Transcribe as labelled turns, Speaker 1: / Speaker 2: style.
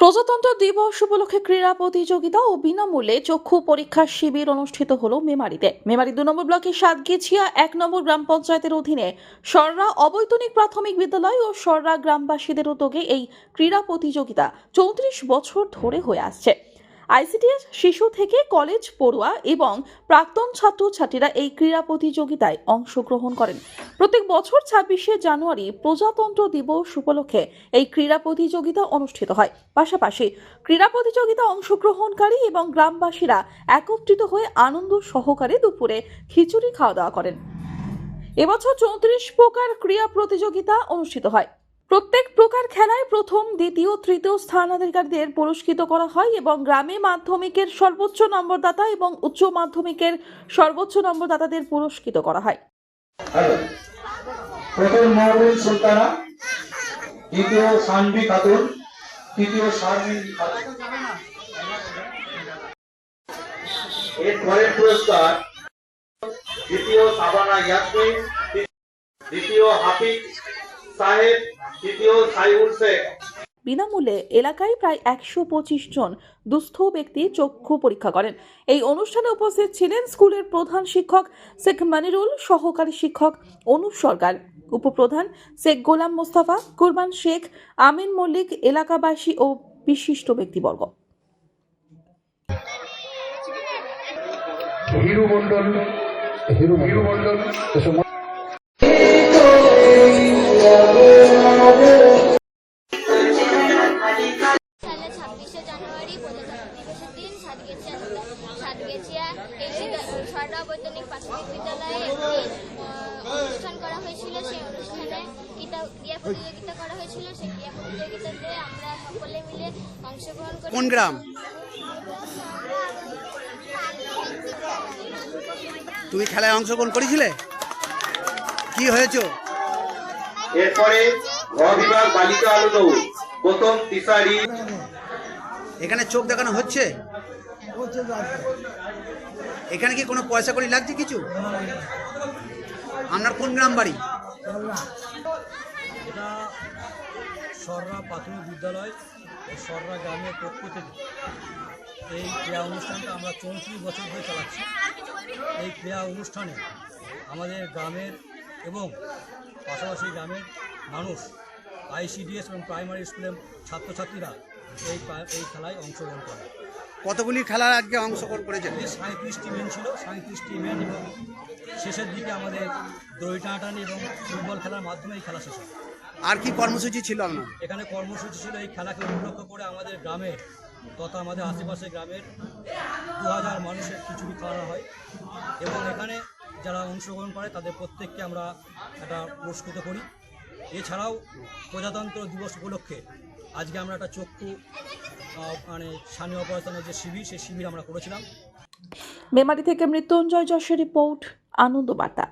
Speaker 1: প্রজাতন্ত্র দিবস উপলক্ষে ক্রীড়া প্রতিযোগিতা ও বিনামূল্যে চক্ষু পরীক্ষা শিবির অনুষ্ঠিত হল মেমারিতে। মেমারি দু নম্বর ব্লকের সাতগেছিয়া এক নম্বর গ্রাম পঞ্চায়েতের অধীনে সররা অবৈতনিক প্রাথমিক বিদ্যালয় ও সররা গ্রামবাসীদের উদ্যোগে এই ক্রীড়া প্রতিযোগিতা চৌত্রিশ বছর ধরে হয়ে আসছে। আইসিডিএস, শিশু থেকে কলেজ পড়ুয়া এবং প্রাক্তন ছাত্রছাত্রীরা এই ক্রীড়া প্রতিযোগিতায় অংশগ্রহণ করেন। প্রত্যেক বছর ছাব্বিশে জানুয়ারি প্রজাতন্ত্র দিবস উপলক্ষে এই ক্রীড়া প্রতিযোগিতা অনুষ্ঠিত হয়। পাশাপাশি ক্রীড়া প্রতিযোগিতা অংশগ্রহণকারী এবং গ্রামবাসীরা একত্রিত হয়ে আনন্দ সহকারে দুপুরে খিচুড়ি খাওয়া দাওয়া করেন। এবছর চৌত্রিশ প্রকার ক্রীড়া প্রতিযোগিতা অনুষ্ঠিত হয়। প্রত্যেক প্রকার খেলায় প্রথম, দ্বিতীয়, তৃতীয় স্থানাধিকারীদের পুরস্কৃত করা হয় এবং গ্রামে মাধ্যমিকের সর্বোচ্চ নম্বরদাতা এবং উচ্চ মাধ্যমিকের সর্বোচ্চ নম্বরদাতাদের পুরস্কৃত করা হয়।
Speaker 2: প্রথম মহবুল সুলতানা, দ্বিতীয় সানভি খাতুন, তৃতীয় শারমিন খাতুন। এর পরের পুরস্কার, দ্বিতীয় সাবানা ইয়াসমিন দ্বিতীয় হাফিজ সাহেব তৃতীয় সাইউল শেখ
Speaker 1: বিনামূল্যে এলাকায় প্রায় একশো পঁচিশ জন দুস্থ ব্যক্তি চক্ষু পরীক্ষা করেন। এই অনুষ্ঠানে উপস্থিত ছিলেন স্কুলের প্রধান শিক্ষক শেখ মানিরুল সহকারী শিক্ষক অনুপ সরকার উপপ্রধান শেখ গোলাম মোস্তাফা কুরবান শেখ আমিন মল্লিক এলাকাবাসী ও বিশিষ্ট ব্যক্তিবর্গ।
Speaker 3: হিরু মন্ডল হিরু হিরু মন্ডল
Speaker 4: সাতগেছিয়া সাতগেছিয়া এই ছয়টা বৈতনিক প্রাথমিক বিদ্যালয়ে একটি অনুষ্ঠান করা হয়েছিল। সেই অনুষ্ঠানে ক্রীড়া প্রতিযোগিতা করা হয়েছিল। সেই ক্রীড়া প্রতিযোগিতাতে আমরা সকলে মিলে অংশগ্রহণ করি
Speaker 5: কোন গ্রাম? তুমি খেলায় অংশগ্রহণ করেছিলে? কি হয়েছে?
Speaker 2: এরপরে বিভাগ বালিকা আলো প্রথম তিসারি।
Speaker 5: এখানে চোখ দেখানো হচ্ছে? এখানে কি কোনো পয়সা করি লাগছে কিছু? আপনার কোন গ্রাম বাড়ি
Speaker 6: সররা প্রাথমিক বিদ্যালয় সররা গ্রামের পক্ষ থেকে এই ক্রীড়া অনুষ্ঠানটা আমরা চৌত্রিশ বছর ধরে চালাচ্ছি। এই ক্রীড়া অনুষ্ঠানে আমাদের গ্রামের এবং পাশাপাশি গ্রামের মানুষ আইসিডিএস এবং প্রাইমারি স্কুলের ছাত্রছাত্রীরা এই এই খেলায় অংশগ্রহণ করে।
Speaker 5: কতগুলি খেলার আজকে অংশগ্রহণ করেছেন?
Speaker 6: সাঁত্রিশটি মেন ছিল। সাঁত্রিশটি মেন এবং শেষের দিকে আমাদের দড়ি টানাটানি এবং ফুটবল খেলার মাধ্যমে এই খেলা শেষ হয়।
Speaker 5: আর কি কর্মসূচি ছিল আপনার?
Speaker 6: এখানে কর্মসূচি ছিল এই খেলাকে উপলক্ষ করে আমাদের গ্রামে তথা আমাদের আশেপাশে গ্রামের দু হাজার মানুষের খিচুড়ি খাওয়ানো হয় এবং এখানে যারা অংশগ্রহণ করে তাদের প্রত্যেককে আমরা একটা পুরস্কৃত করি। এছাড়াও প্রজাতন্ত্র দিবস উপলক্ষে আজকে আমরা একটা চক্ষু মানে স্থানীয় অপারেশনের যে শিবির, সেই শিবির আমরা করেছিলাম।
Speaker 1: মেমারি থেকে মৃত্যুঞ্জয় যশের রিপোর্ট আনন্দ বার্তা